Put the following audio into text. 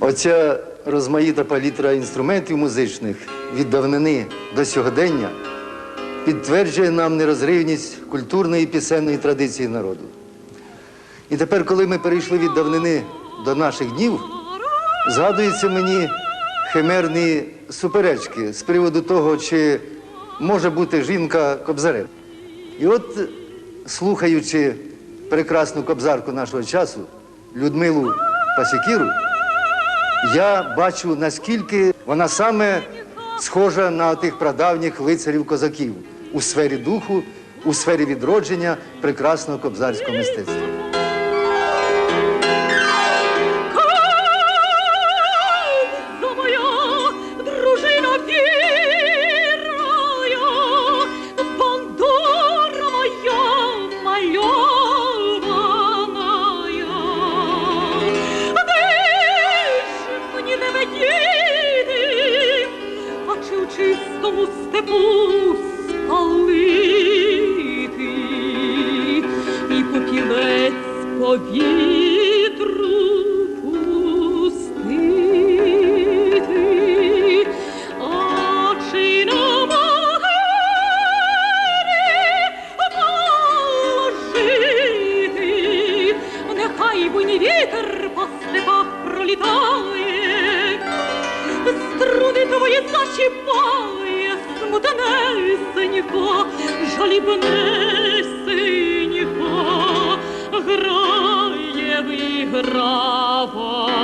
Оця розмаїта палітра інструментів музичних від давнини до сьогодення підтверджує нам нерозривність культурної пісенної традиції народу. І тепер, коли ми перейшли від давнини до наших днів, згадуються мені химерні суперечки з приводу того, чи може бути жінка кобзарем. І от, слухаючи прекрасну кобзарку нашого часу, Людмилу Пасікіру, я бачу, наскільки вона саме схожа на тих прадавніх лицарів козаків у сфері духу, у сфері відродження прекрасного кобзарського мистецтва. Спалити, і попілець по вітру пустити, чи на могилі положити, вітер по степах пролітає, струни твої зачіпає, смутнесенько, жалібнесенько, грає, виграва.